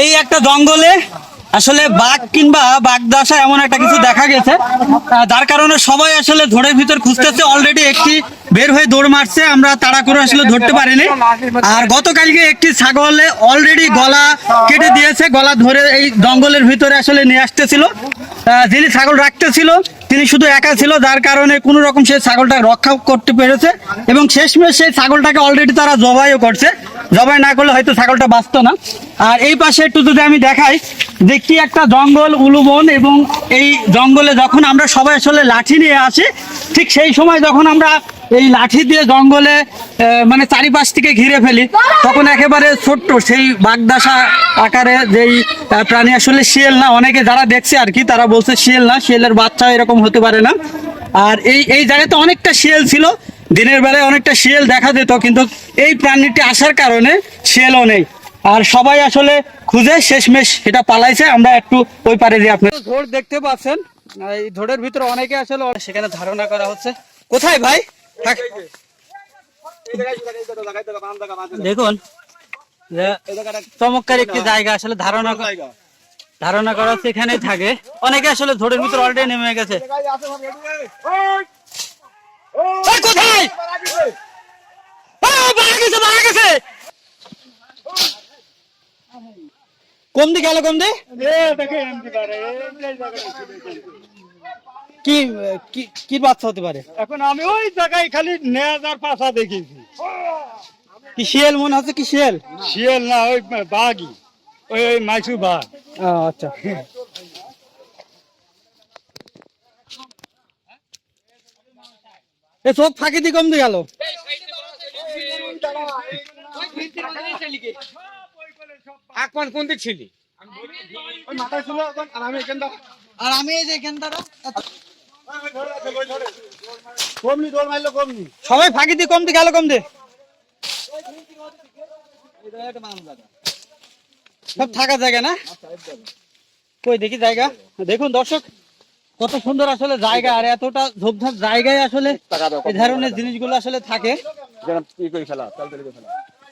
এই একটা জঙ্গলে আসলে বাঘ কিংবা বাঘদাসা এমন একটা কিছু দেখা গেছে। যার কারণে সবাই আসলে ধরের ভিতর খুঁজতেছে। অলরেডি একটি বের হয়ে দৌড় মারছে। আমরা তাড়া করে আসলে ধরতে পারিনি। আর গতকালকে একটি ছাগলে অলরেডি গলা কেটে দিয়েছে। গলা ধরে এই জঙ্গলের ভিতরে আসলে নিয়ে আসতেছিল। যিনি ছাগল রাখতেছিল, তিনি শুধু একা ছিল, যার কারণে কোনো রকম সেই ছাগলটা রক্ষা করতে পেরেছে। এবং শেষমেশ সেই ছাগলটাকে অলরেডি তারা জবাইও করছে। জবাই না করলে হয়তো ছাগলটা বাঁচতো না। আর এই পাশে একটু যদি আমি দেখাই যে কি একটা জঙ্গল উলুবন এবং এই জঙ্গলে যখন আমরা সবাই আসলে লাঠি নিয়ে আসি, ঠিক সেই সময় যখন আমরা এই লাঠি দিয়ে জঙ্গলে মানে চারিপাশ থেকে ঘিরে ফেলি, তখন একেবারে ছোট্ট সেই বাগদাসা আকারে যেই প্রাণী আসলে শিয়াল না, অনেকে যারা দেখছে আর কি, তারা বলছে শিয়াল না, শিয়ালের বাচ্চা এরকম হতে পারে না। আর এই এই জায়গাতে অনেকটা শিয়াল ছিল দিনের বেলায় অনেকটা শিয়াল দেখা যেত, কিন্তু এই প্রাণীটি আসার কারণে শিয়ালও নেই। আর সবাই আসলে খুঁজে শেষমেশ এটা পালাইছে। আমরা একটু ওই পারে যে আপনি ঝোড় দেখতে পাচ্ছেন। এই ঝোড়ের ভিতরে অনেকে আসলে সেখানে ধারণা করা হচ্ছে। কোথায় ভাই। দেখুন চমৎকার একটি জায়গা আসলে ধারণা ধারণা করা হচ্ছে এখানেই থাকে। অনেকে আসলে ঝোড়ের ভিতরে অলরেডি নেমে গেছে। কোথায়? ও, মারা গেছে মারা কম দি গেল কম দি কি কি কি বাচ্চা হতে পারে? এখন আমি ওই জায়গায় খালি নেয়াজার পাশা দেখেছি কি শিয়াল মনে হচ্ছে কি শিয়াল? শিয়াল না ওই বাঘই ওই ওই মাইসু বাঘ। আচ্ছা। এ চোখ ফাঁকি দিয়ে কম দিয়ে গেল। আকমান কোন দিক ছিলি? ওই মাথায় ছিল এখন, আর আমি এখানটা আর আমি এই যে এখানটারা কমনি দৌড় মারলো কমনি। সবাই ফাঁকি দিয়ে কম দিয়ে গেল কম দিয়ে। সব থাকা জায়গা না? কই দেখি জায়গা। দেখুন দর্শক। কত সুন্দর আসলে জায়গা আর এতটা ঝোপঝাপ জায়গায় আসলে এই ধরনের জিনিসগুলো আসলে থাকে।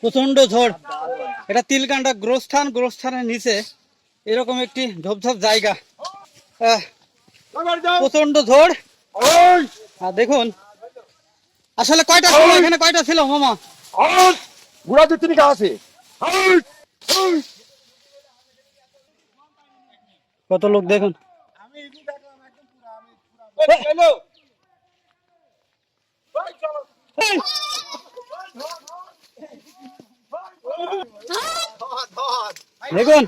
প্রচণ্ড ঝড়। এটা তিলকান্ডা গ্রস্থান গ্রস্থানের নিচে এরকম একটি ঝোপঝাপ জায়গা। প্রচণ্ড ঝড়। দেখুন আসলে কয়টা ছিল? এখানে কয়টা ছিল মামা? বুড়া দু তিনটা আছে কত লোক দেখুন। দেখুন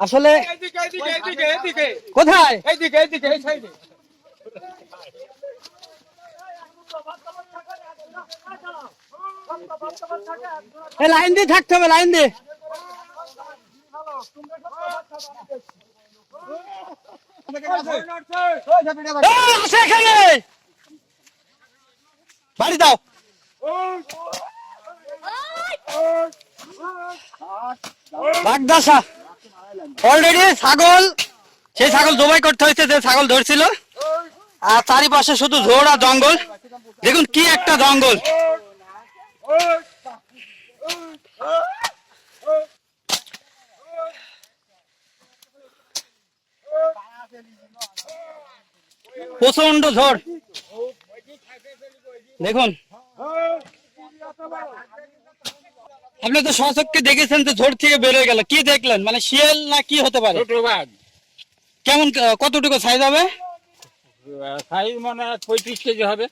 আসলে কোথায়? লাইন দিয়ে থাকতে হবে লাইন দিয়ে। বাড়ি দাও। বাগদাসা। অলরেডি ছাগল সেই ছাগল জবাই করতে হয়েছে যে ছাগল ধরছিল। আর চারিপাশে শুধু ঝোড় আর জঙ্গল। দেখুন কি একটা জঙ্গল। প্রচণ্ড ঝড়। দেখুন। আপনি তো সচককে দেখেছেন যে ঝোড় থেকে বেরোয় গেল। কি দেখলেন? মানে শিয়াল না কি হতে পারে? কেমন কতটুকু সাইজ হবে? সাইজ মানে পঁয়ত্রিশ কেজি হবে।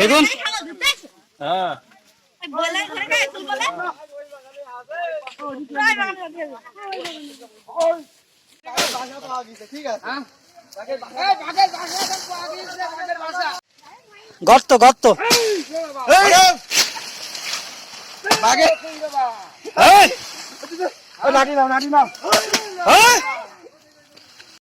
দেখুন। হ্যাঁ। গর্ত গর্ত! নাটি নাও নাটি নাও!